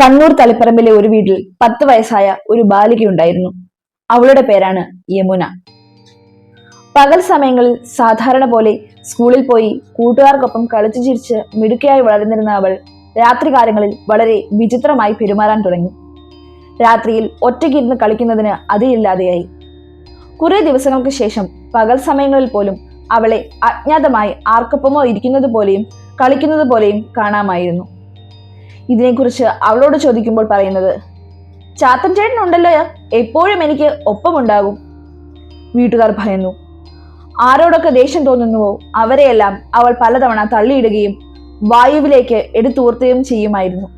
കണ്ണൂർ തളിപ്പറമ്പിലെ ഒരു വീട്ടിൽ പത്ത് വയസ്സായ ഒരു ബാലികയുണ്ടായിരുന്നു അവളുടെ പേരാണ് യമുന. പകൽ സമയങ്ങളിൽ സാധാരണ പോലെ സ്കൂളിൽ പോയി കൂട്ടുകാർക്കൊപ്പം കളിച്ചു ചിരിച്ച് മിടുക്കയായി വളർന്നിരുന്ന അവൾ രാത്രികാലങ്ങളിൽ വളരെ വിചിത്രമായി പെരുമാറാൻ തുടങ്ങി. രാത്രിയിൽ ഒറ്റയ്ക്കിരുന്ന് കളിക്കുന്നതിന് അതിയില്ലാതെയായി കുറേ ദിവസങ്ങൾക്ക് ശേഷം പകൽ സമയങ്ങളിൽ പോലും അവളെ അജ്ഞാതമായി ആർക്കൊപ്പമോ ഇരിക്കുന്നത് പോലെയും കളിക്കുന്നത് പോലെയും കാണാമായിരുന്നു. ഇതിനെക്കുറിച്ച് അവളോട് ചോദിക്കുമ്പോൾ പറയുന്നത് ചാത്തൻ ചേട്ടൻ ഉണ്ടല്ലോ എപ്പോഴും എനിക്ക് ഒപ്പമുണ്ടാകും. വീട്ടുകാർ ഭയന്നു ആരോടൊക്കെ ദേഷ്യം തോന്നുന്നുവോ അവരെയെല്ലാം അവൾ പലതവണ തള്ളിയിടുകയും വായുവിലേക്ക് എടുത്തുയർത്തുകയും ചെയ്യുമായിരുന്നു.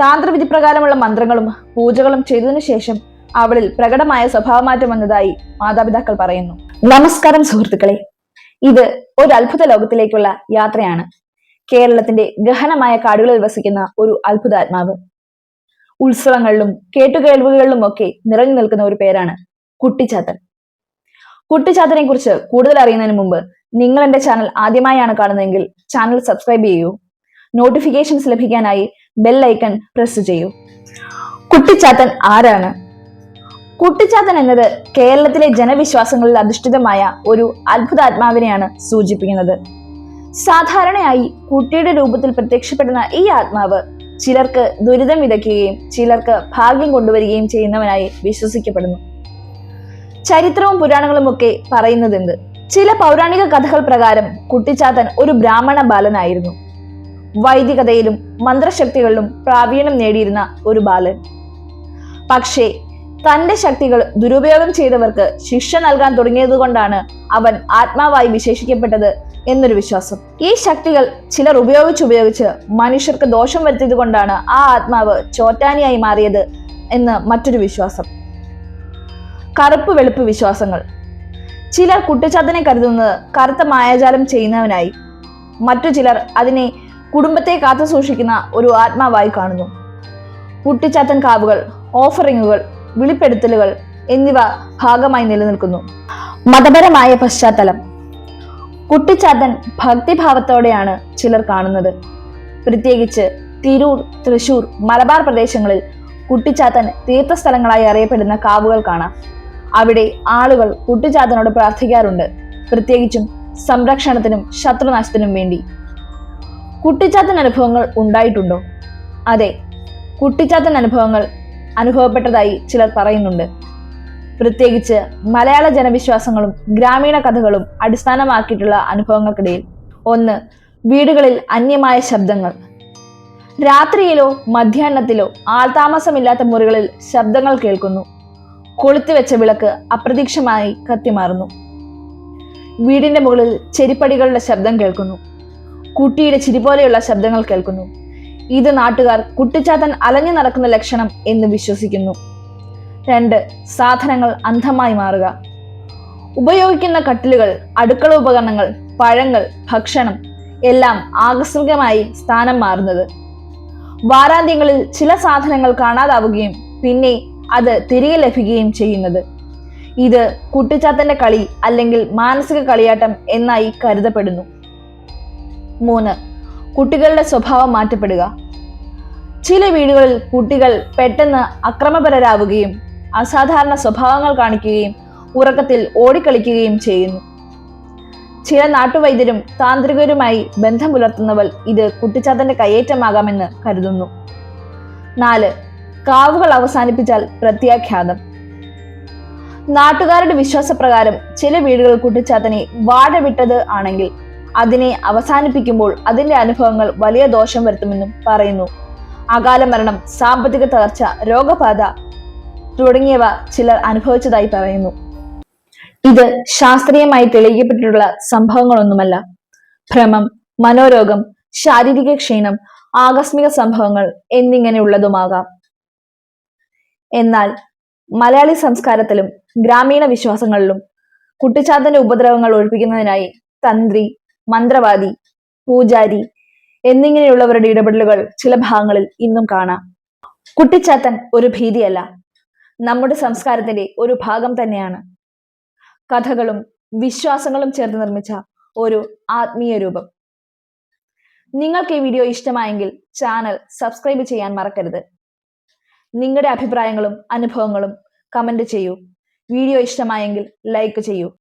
താന്ത്രവിധി പ്രകാരമുള്ള മന്ത്രങ്ങളും പൂജകളും ചെയ്തതിനു ശേഷം അവളിൽ പ്രകടമായ സ്വഭാവമാറ്റം വന്നതായി മാതാപിതാക്കൾ പറയുന്നു. നമസ്കാരം സുഹൃത്തുക്കളെ ഇത് ഒരു അത്ഭുത ലോകത്തിലേക്കുള്ള യാത്രയാണ്. കേരളത്തിന്റെ ഗഹനമായ കാടുകളിൽ വസിക്കുന്ന ഒരു അത്ഭുതാത്മാവ്. ഉത്സവങ്ങളിലും കേട്ടുകേൾവുകളിലും ഒക്കെ നിറഞ്ഞു നിൽക്കുന്ന ഒരു പേരാണ് കുട്ടിച്ചാത്തൻ. കുട്ടിച്ചാത്തനെ കുറിച്ച് കൂടുതൽ അറിയുന്നതിന് മുമ്പ് നിങ്ങൾ എന്റെ ചാനൽ ആദ്യമായാണ് കാണുന്നതെങ്കിൽ ചാനൽ സബ്സ്ക്രൈബ് ചെയ്യൂ. നോട്ടിഫിക്കേഷൻസ് ലഭിക്കാനായി ബെൽ ഐക്കൺ പ്രസ് ചെയ്യൂ. കുട്ടിച്ചാത്തൻ ആരാണ്? കുട്ടിച്ചാത്തൻ എന്നത് കേരളത്തിലെ ജനവിശ്വാസങ്ങളിൽ അധിഷ്ഠിതമായ ഒരു അത്ഭുതാത്മാവിനെയാണ് സൂചിപ്പിക്കുന്നത്. സാധാരണയായി കുട്ടിയുടെ രൂപത്തിൽ പ്രത്യക്ഷപ്പെടുന്ന ഈ ആത്മാവ് ചിലർക്ക് ദുരിതം വിതയ്ക്കുകയും ചിലർക്ക് ഭാഗ്യം കൊണ്ടുവരികയും ചെയ്യുന്നവനായി വിശ്വസിക്കപ്പെടുന്നു. ചരിത്രവും പുരാണങ്ങളും ഒക്കെ പറയുന്നതെന്ത്? ചില പൗരാണിക കഥകൾ പ്രകാരം കുട്ടിച്ചാത്തൻ ഒരു ബ്രാഹ്മണ ബാലനായിരുന്നു. വൈദികതയിലും മന്ത്രശക്തികളിലും പ്രാവീണ്യം നേടിയിരുന്ന ഒരു ബാലൻ. പക്ഷേ തന്റെ ശക്തികൾ ദുരുപയോഗം ചെയ്തവർക്ക് ശിക്ഷ നൽകാൻ തുടങ്ങിയതുകൊണ്ടാണ് അവൻ ആത്മാവായി വിശേഷിക്കപ്പെട്ടത് എന്നൊരു വിശ്വാസം. ഈ ശക്തികൾ ചിലർ ഉപയോഗിച്ചുപയോഗിച്ച് മനുഷ്യർക്ക് ദോഷം വരുത്തിയത് കൊണ്ടാണ് ആ ആത്മാവ് ചോറ്റാനിയായി മാറിയത് എന്ന് മറ്റൊരു വിശ്വാസം. കറുപ്പ് വെളുപ്പ് വിശ്വാസങ്ങൾ. ചിലർ കുട്ടിച്ചാത്തനെ കരുതുന്നത് കറുത്ത മായാജാലം ചെയ്യുന്നവനായി. മറ്റു ചിലർ അതിനെ കുടുംബത്തെ കാത്തു സൂക്ഷിക്കുന്ന ഒരു ആത്മാവായി കാണുന്നു. കുട്ടിച്ചാത്തൻ കാവുകൾ ഓഫറിങ്ങുകൾ വിളിപ്പെടുത്തലുകൾ എന്നിവ ഭാഗമായി നിലനിൽക്കുന്നു. മതപരമായ പശ്ചാത്തലം. കുട്ടിച്ചാത്തൻ ഭക്തിഭാവത്തോടെയാണ് ചിലർ കാണുന്നത്. പ്രത്യേകിച്ച് തിരൂർ തൃശൂർ മലബാർ പ്രദേശങ്ങളിൽ കുട്ടിച്ചാത്തൻ തീർത്ഥസ്ഥലങ്ങളായി അറിയപ്പെടുന്ന കാവുകൾ കാണാം. അവിടെ ആളുകൾ കുട്ടിച്ചാത്തനോട് പ്രാർത്ഥിക്കാറുണ്ട്. പ്രത്യേകിച്ചും സംരക്ഷണത്തിനും ശത്രുനാശത്തിനും വേണ്ടി. കുട്ടിച്ചാത്തൻ അനുഭവങ്ങൾ ഉണ്ടായിട്ടുണ്ടോ? അതെ കുട്ടിച്ചാത്തൻ അനുഭവങ്ങൾ അനുഭവപ്പെട്ടതായി ചിലർ പറയുന്നുണ്ട്. പ്രത്യേകിച്ച് മലയാള ജനവിശ്വാസങ്ങളും ഗ്രാമീണ കഥകളും അടിസ്ഥാനമാക്കിയിട്ടുള്ള അനുഭവങ്ങൾക്കിടയിൽ. ഒന്ന് വീടുകളിൽ അന്യമായ ശബ്ദങ്ങൾ. രാത്രിയിലോ മധ്യാഹ്നത്തിലോ ആൾതാമസമില്ലാത്ത മുറികളിൽ ശബ്ദങ്ങൾ കേൾക്കുന്നു. കൊളുത്തിവെച്ച വിളക്ക് അപ്രതീക്ഷമായി കത്തിമാറുന്നു. വീടിന്റെ മുകളിൽ ചെരിപ്പടികളുടെ ശബ്ദം കേൾക്കുന്നു. കുട്ടിയുടെ ചിരി പോലെയുള്ള ശബ്ദങ്ങൾ കേൾക്കുന്നു. ഇത് നാട്ടുകാർ കുട്ടിച്ചാത്തൻ അലഞ്ഞു നടക്കുന്ന ലക്ഷണം എന്ന് വിശ്വസിക്കുന്നു. രണ്ട് സാധനങ്ങൾ അന്ധമായി മാറുക. ഉപയോഗിക്കുന്ന കട്ടിലുകൾ അടുക്കള ഉപകരണങ്ങൾ പഴങ്ങൾ ഭക്ഷണം എല്ലാം ആകസ്മികമായി സ്ഥാനം മാറുന്നത്. വാരാന്ത്യങ്ങളിൽ ചില സാധനങ്ങൾ കാണാതാവുകയും പിന്നെ അത് തിരികെ ലഭിക്കുകയും ചെയ്യുന്നത്. ഇത് കുട്ടിച്ചാത്തന്റെ കളി അല്ലെങ്കിൽ മാനസിക കളിയാട്ടം എന്നായി കരുതപ്പെടുന്നു. മൂന്ന് കുട്ടികളുടെ സ്വഭാവം മാറ്റപ്പെടുക. ചില വീടുകളിൽ കുട്ടികൾ പെട്ടെന്ന് അക്രമപരരാവുകയും അസാധാരണ സ്വഭാവങ്ങൾ കാണിക്കുകയും ഉറക്കത്തിൽ ഓടിക്കളിക്കുകയും ചെയ്യുന്നു. ചില നാട്ടുവൈദ്യരും താന്ത്രികരുമായി ബന്ധം പുലർത്തുന്നവർ ഇത് കുട്ടിച്ചാത്തന്റെ കയ്യേറ്റമാകാമെന്ന് കരുതുന്നു. നാല് കാവുകൾ അവസാനിപ്പിച്ചാൽ പ്രത്യാഖ്യാതം. നാട്ടുകാരുടെ വിശ്വാസപ്രകാരം ചില വീടുകൾ കുട്ടിച്ചാത്തനെ വാട വിട്ടത് ആണെങ്കിൽ അതിനെ അവസാനിപ്പിക്കുമ്പോൾ അതിന്റെ അനുഭവങ്ങൾ വലിയ ദോഷം വരുത്തുമെന്നും പറയുന്നു. അകാല മരണം സാമ്പത്തിക തകർച്ച രോഗബാധ തുടങ്ങിയവ ചിലർ അനുഭവിച്ചതായി പറയുന്നു. ഇത് ശാസ്ത്രീയമായി തെളിയിക്കപ്പെട്ടിട്ടുള്ള സംഭവങ്ങളൊന്നുമല്ല. ഭ്രമം മനോരോഗം ശാരീരിക ക്ഷീണം ആകസ്മിക സംഭവങ്ങൾ എന്നിങ്ങനെയുള്ളതുമാകാം. എന്നാൽ മലയാളി സംസ്കാരത്തിലും ഗ്രാമീണ വിശ്വാസങ്ങളിലും കുട്ടിച്ചാത്തന്റെ ഉപദ്രവങ്ങൾ ഒഴിപ്പിക്കുന്നതിനായി തന്ത്രി മന്ത്രവാദി പൂജാരി എന്നിങ്ങനെയുള്ളവരുടെ ഇടപെടലുകൾ ചില ഭാഗങ്ങളിൽ ഇന്നും കാണാം. കുട്ടിച്ചാത്തൻ ഒരു ഭീതിയല്ല. നമ്മുടെ സംസ്കാരത്തിന്റെ ഒരു ഭാഗം തന്നെയാണ്. കഥകളും വിശ്വാസങ്ങളും ചേർത്ത് നിർമ്മിച്ച ഒരു ആത്മീയ രൂപം. നിങ്ങൾക്ക് ഈ വീഡിയോ ഇഷ്ടമായെങ്കിൽ ചാനൽ സബ്സ്ക്രൈബ് ചെയ്യാൻ മറക്കരുത്. നിങ്ങളുടെ അഭിപ്രായങ്ങളും അനുഭവങ്ങളും കമന്റ് ചെയ്യൂ. വീഡിയോ ഇഷ്ടമായെങ്കിൽ ലൈക്ക് ചെയ്യൂ.